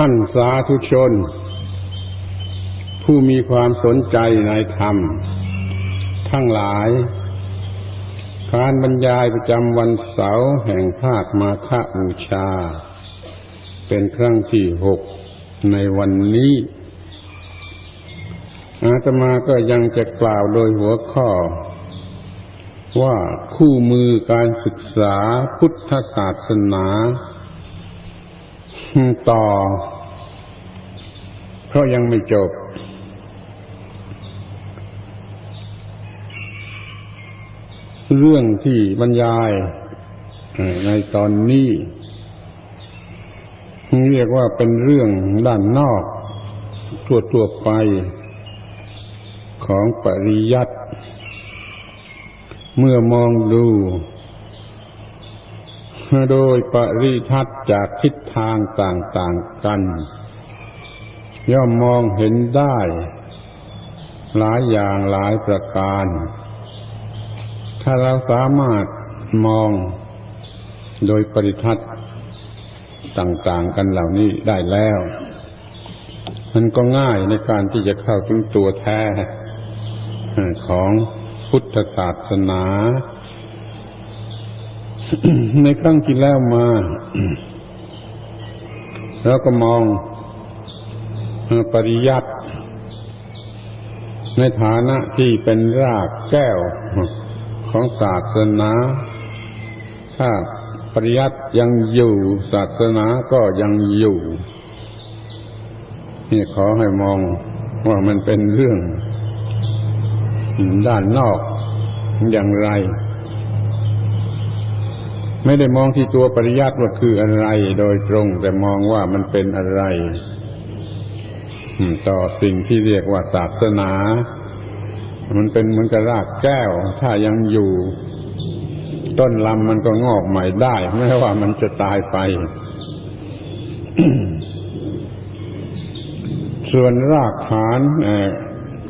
ท่านสาธุชน ผู้มีความสนใจในธรรม ทั้งหลาย การบรรยายประจำวันเสาร์แห่งภาคมาฆบูชา เป็นครั้งที่หกในวันนี้ อาตมาก็ยังจะกล่าวโดยหัวข้อ ว่าคู่มือการศึกษาพุทธศาสนา ต่อ เพราะยังไม่จบ เรื่องที่บรรยายในตอนนี้ เรียกว่าเป็นเรื่องด้านนอกทั่วๆไปของปริยัติเมื่อมองดู โดยปริทัศจากทิศทางต่าง ๆ กัน ย่อมมองเห็นได้ หลายอย่างหลายประการ ถ้าเราสามารถมองโดยปริทัศต่าง ๆ กันเหล่านี้ได้แล้ว มันก็ง่ายในการที่จะเข้าถึงตัวแท้ของพุทธศาสนา ในครั้งที่แล้วมา แล้วก็มองปริยัติในฐานะที่เป็นรากแก้วของศาสนา ถ้าปริยัติยังอยู่ ศาสนาก็ยังอยู่นี่ขอให้มองว่ามันเป็นเรื่อง ด้านนอกอย่างไร ไม่ได้มองที่ตัวปริยัติว่าคืออะไรโดยตรง แต่มองว่ามันเป็นอะไรต่อสิ่งที่เรียกว่าศาสนา มันเป็นเหมือนกับรากแก้ว ถ้ายังอยู่ ต้นลำมันก็งอกใหม่ได้แม้ว่ามันจะตายไป ส่วนรากฐาน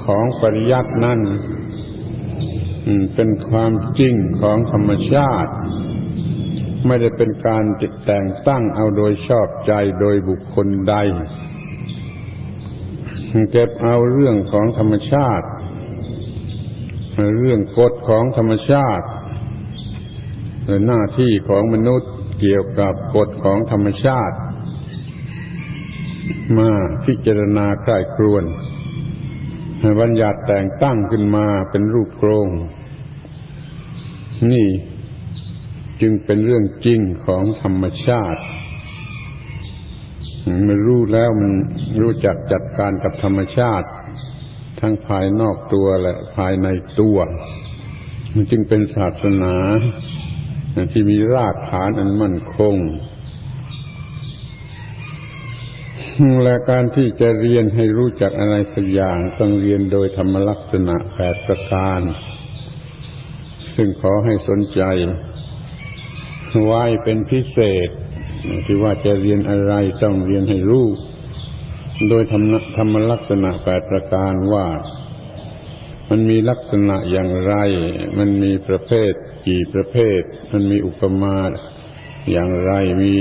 ของปริยัตินั้นเป็นความจริงของธรรมชาติ ไม่ได้เป็นการติดแต่งตั้งเอาโดยชอบใจโดยบุคคลใด เก็บเอาเรื่องของธรรมชาติ เรื่องกฎของธรรมชาติหน้าที่ของมนุษย์เกี่ยวกับกฎของธรรมชาติ มาพิจารณาใคร่ครวนบัญญัติแต่งตั้งขึ้นมาเป็นรูปโครง นี่ จึงเป็นเรื่องจริงของธรรมชาติ มันรู้แล้วมันรู้จักจัดการกับธรรมชาติ ทั้งภายนอกตัวและภายในตัว มันจึงเป็นศาสนาที่มีรากฐานอันมั่นคง และการที่จะเรียนให้รู้จักอะไรสักอย่างต้องเรียนโดยธรรมลักษณะแปดประการ ซึ่งขอให้สนใจ ไว้เป็นพิเศษ ที่ว่าจะเรียนอะไรต้องเรียนให้รู้ โดยธรรมธรรมลักษณะแปดประการว่า มันมีลักษณะอย่างไร มันมีประเภทกี่ประเภท มันมีอุปมาอย่างไรมี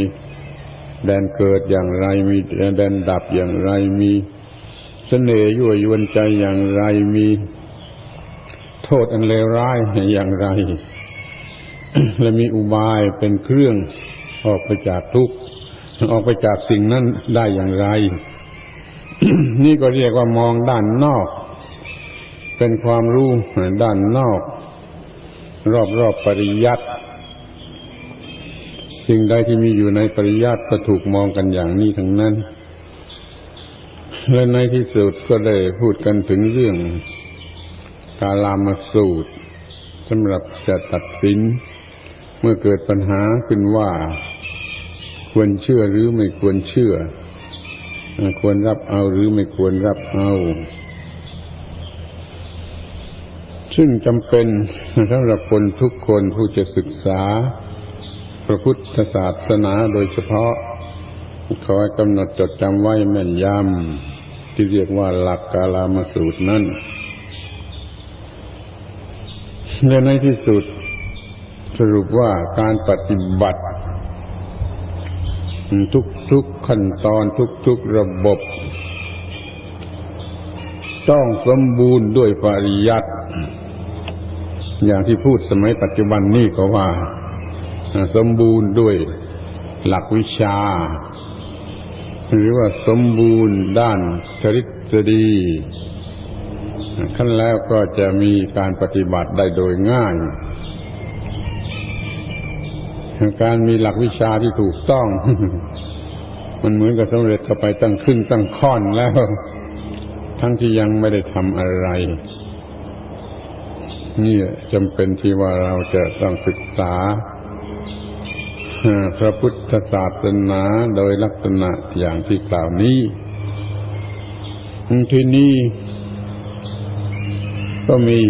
แดนเกิดอย่างไร มีแดนดับอย่างไร มีเสน่ห์ยั่วยวนใจอย่างไร มีโทษอันเลวร้ายอย่างไร และมีอุบายเป็นเครื่องออกไปจากทุกข์ออกไปจากสิ่งนั้นได้อย่างไร นี่ก็เรียกว่ามองด้านนอก เป็นความรู้ด้านนอก รอบๆปริยัติสิ่งใดที่มีอยู่ในปริยัติก็ถูกมองกันอย่างนี้ทั้งนั้น และในที่สุดก็ได้พูดกันถึงเรื่องกาลามสูตรสำหรับจะตัดสิน มื่อเกิดปัญหาขึ้นว่า ควรเชื่อหรือไม่ควรเชื่อ ควรรับเอาหรือไม่ควรรับเอาซึ่งจำเป็นสำหรับคนทุกคนผู้จะศึกษา พระพุทธศาสนาโดยเฉพาะ ขอให้กำหนดจดจำไว้แม่นยำที่เรียกว่าหลักกาลามสูตรนั้นและในที่สุด สรุปว่าการปฏิบัติ ทุกทุกขั้นตอนทุกทุกระบบ ต้องสมบูรณ์ด้วยปริยัติอย่างที่พูดสมัยปัจจุบันนี่ก็ว่า สมบูรณ์ด้วยหลักวิชา หรือว่าสมบูรณ์ด้านทฤษฎีขั้นแล้วก็จะมีการปฏิบัติได้โดยง่าย การมีหลักวิชาที่ถูกต้อง มันเหมือนกับสำเร็จเข้าไปตั้งครึ่งตั้งค่อนแล้ว ทั้งที่ยังไม่ได้ทำอะไร นี่จำเป็นที่ว่าเราจะต้องศึกษาพระพุทธศาสนาโดยลักษณะอย่างที่กล่าวนี้ ที่นี่ก็มี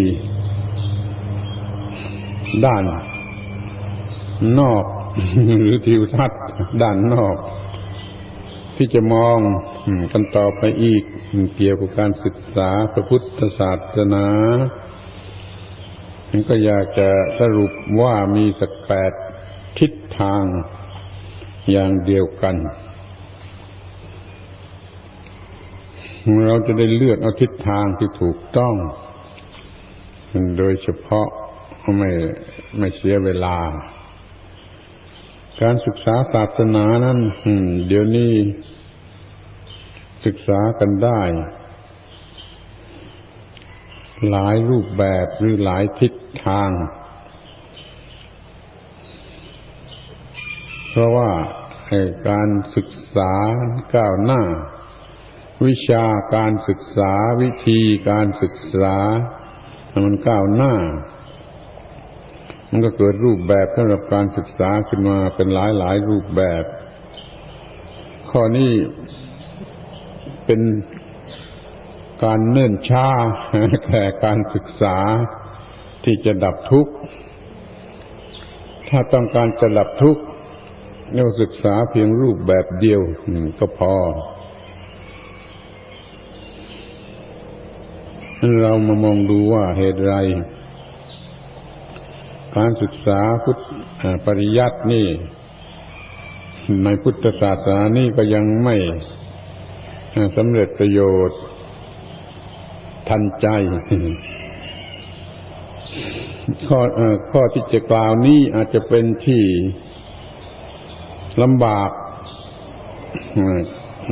ด้าน นอก หรือทิวทัศน์ด้านนอก ที่จะมองกันต่อไปอีกเกี่ยวกับการศึกษาพระพุทธศาสนาฉันก็อยากจะสรุปว่ามีสักแปดทิศทางอย่างเดียวกัน เราจะได้เลือกเอาทิศทางที่ถูกต้อง โดยเฉพาะไม่ไม่เสียเวลา การศึกษาศาสนานั้นเดี๋ยวนี้ศึกษากันได้ หลายรูปแบบหรือหลายทิศทาง เพราะว่าการศึกษาก้าวหน้า วิชาการศึกษาวิธีการศึกษา มันก้าวหน้า มันก็เกิดรูปแบบสำหรับการศึกษาขึ้นมาเป็นหลายหลายรูปแบบ ข้อนี้เป็นการเนิ่นช้าแก่การศึกษาที่จะดับทุกข์ ถ้าต้องการจะดับทุกข์เราศึกษาเพียงรูปแบบเดียวก็พอ เรามามองดูว่าเหตุไร การศึกษาพุทธปริยัตินี่ ในพุทธศาสนานี่ก็ยังไม่สำเร็จประโยชน์ ทันใจข้อข้อที่จะกล่าวนี้อาจจะเป็นที่ลำบาก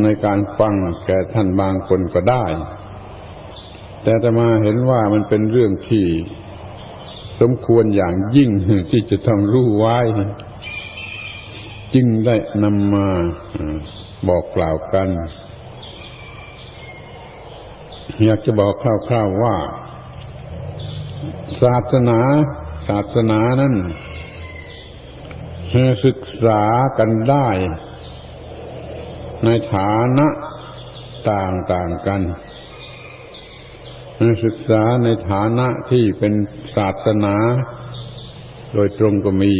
ในการฟังแก่ท่านบางคนก็ได้ แต่จะมาเห็นว่ามันเป็นเรื่องที่ สมควรอย่างยิ่งที่จะต้องรู้ไว้ จึงได้นำมาบอกกล่าวกัน อยากจะบอกคร่าวๆว่า ศาสนาศาสนานั้นศึกษากันได้ ในฐานะต่างๆกัน ศึกษาในฐานะที่เป็นศาสนา โดยตรงก็มี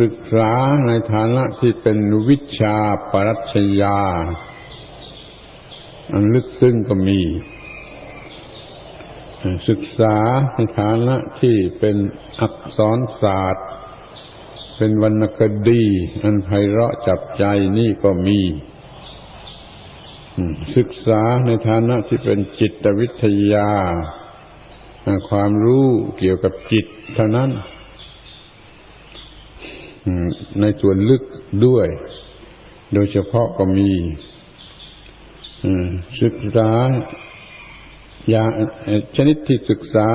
ศึกษาในฐานะที่เป็นวิชาปรัชญา อันลึกซึ้งก็มี ศึกษาในฐานะที่เป็นอักษรศาสตร์ เป็นวรรณคดี อันไพเราะจับใจนี่ก็มี ศึกษาในฐานะที่เป็นจิตวิทยา ความรู้เกี่ยวกับจิตเท่านั้น ในส่วนลึกด้วย โดยเฉพาะก็มีศึกษาอย่าชนิดที่ศึกษา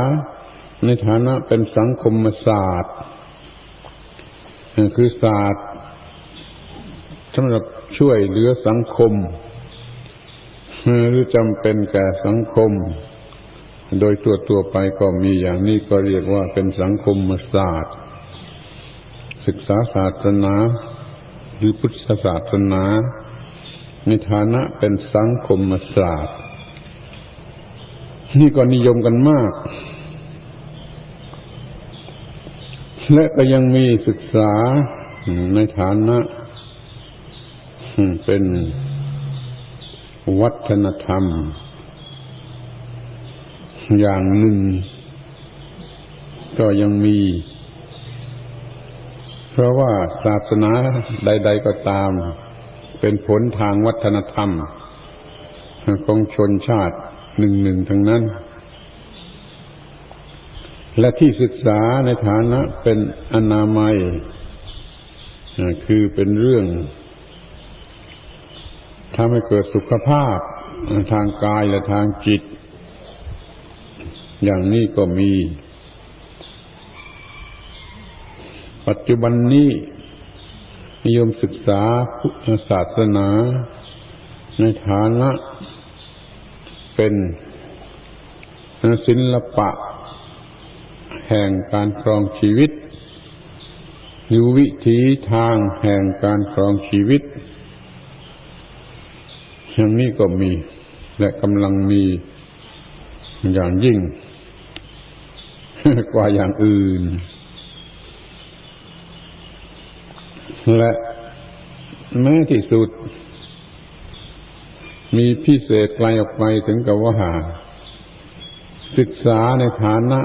ในฐานะเป็นสังคมศาสตร์ คือศาสตร์สำหรับช่วยเหลือสังคม หรือจำเป็นแก่สังคม โดยตัวตัวไปก็มีอย่างนี้ก็เรียกว่าเป็นสังคมศาสตร์ ศึกษาศาสนา หรือพุทธศาสนา ในฐานะเป็นสังคมศาสตร์ นี่ก็นิยมกันมาก และก็ยังมีศึกษาในฐานะเป็น วัฒนธรรม อย่างหนึ่ง ก็ยังมี เพราะว่าศาสนาใด ๆก็ตาม เป็นผลทางวัฒนธรรม ของชนชาติหนึ่งหนึ่งทั้งนั้น และที่ศึกษาในฐานะเป็นอนามัย คือเป็นเรื่อง ทำให้เกิดสุขภาพทางกายและทางจิต อย่างนี้ก็มี ปัจจุบันนี้นิยมศึกษาพุทธศาสนา ในฐานะ เป็นศิลปะ แห่งการครองชีวิตหรือวิถีทางแห่งการครองชีวิต อย่างนี้ก็มี และกำลังมีอย่างยิ่ง กว่าอย่างอื่น และแม้ที่สุด มีพิเศษไกลออกไปถึงกับว่าศึกษาในฐานะ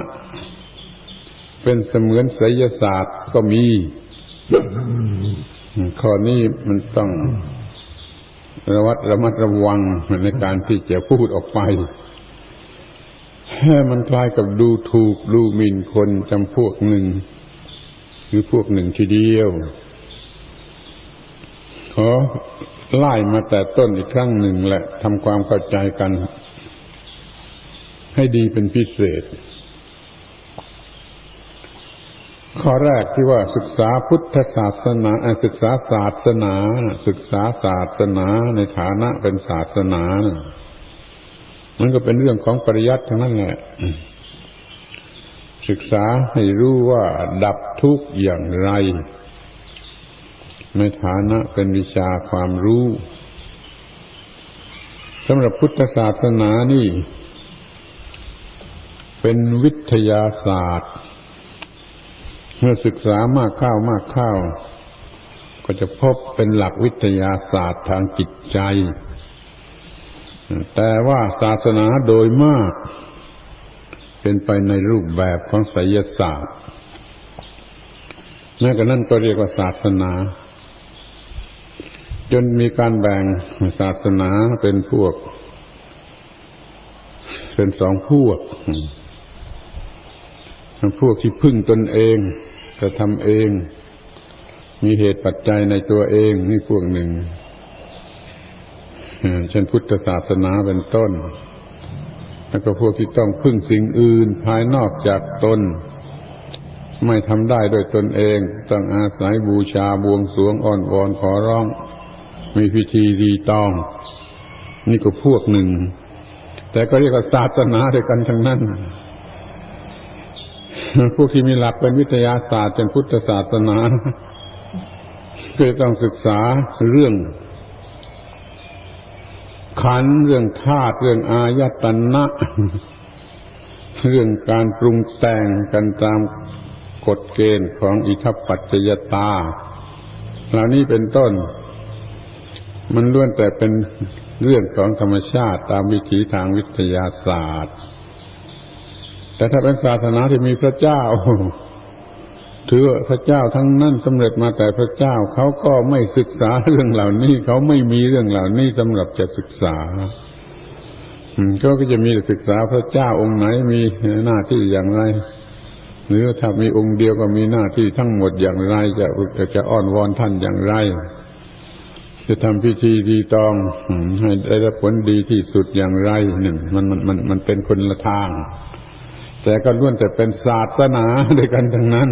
เป็นเสมือนไสยศาสตร์ก็มี ข้อนี้มันต้อง ระวัดระมัดระวังในการที่จะพูดออกไปมันคล้ายกับดูถูกดูหมิ่นคนจำพวกหนึ่ง หรือพวกหนึ่งทีเดียว ขอไล่มาแต่ต้นอีกครั้งหนึ่งแหละทำความเข้าใจกัน ให้ดีเป็นพิเศษ ข้อแรกที่ว่าศึกษาพุทธศาสนาศึกษาศาสนา ศึกษาศาสนาในฐานะเป็นศาสนามันก็เป็นเรื่องของปริยัติทั้งนั้นแหละศึกษาให้รู้ว่าดับทุกข์อย่างไร ในฐานะเป็นวิชาความรู้สำหรับพุทธศาสนานี่ เป็นวิทยาศาสตร์ เมื่อศึกษามากเข้ามากเข้า ก็จะพบเป็นหลักวิทยาศาสตร์ทางจิตใจ แต่ว่าศาสนาโดยมาก เป็นไปในรูปแบบของไสยศาสตร์แม้กระนั้นก็เรียกว่าศาสนา จนมีการแบ่งศาสนาเป็นพวก เป็นสองพวกพวกที่พึ่งตนเอง กระทำเอง มีเหตุปัจจัยในตัวเองนี่พวกหนึ่งเช่นพุทธศาสนาเป็นต้น แล้วก็พวกที่ต้องพึ่งสิ่งอื่นภายนอกจากตน ไม่ทำได้โดยตนเอง ต้องอาศัยบูชาบวงสรวงอ้อนวอนขอร้อง มีพิธีรีตอง นี่ก็พวกหนึ่ง แต่ก็เรียกว่าศาสนาด้วยกันทั้งนั้น พวกที่มีหลักเป็นวิทยาศาสตร์เป็นพุทธศาสนาก็ต้องศึกษาเรื่อง ขันเรื่องธาตุเรื่องอายตนะ เรื่องการปรุงแต่งกันตามกฎเกณฑ์ของอิทัปปัจจยตา เหล่านี้เป็นต้น มันล้วนแต่เป็นเรื่องของธรรมชาติตามวิถีทางวิทยาศาสตร์ แต่ถ้าเป็นศาสนาที่มีพระเจ้า ถือพระเจ้าทั้งนั้นสำเร็จมาแต่พระเจ้าเขาก็ไม่ศึกษาเรื่องเหล่านี้ เขาไม่มีเรื่องเหล่านี้สำหรับจะศึกษาเขาก็จะมีศึกษาพระเจ้าองค์ไหนมีหน้าที่อย่างไร หรือถ้ามีองค์เดียวก็มีหน้าที่ทั้งหมดอย่างไร จะจะอ้อนวอนท่านอย่างไร จะทำพิธีดีตองให้ได้รับผลดีที่สุดอย่างไรหนึ่งมันมันมันมันเป็นคนละทาง แต่ก็ล้วนแต่เป็นศาสนาด้วยกันทั้งนั้น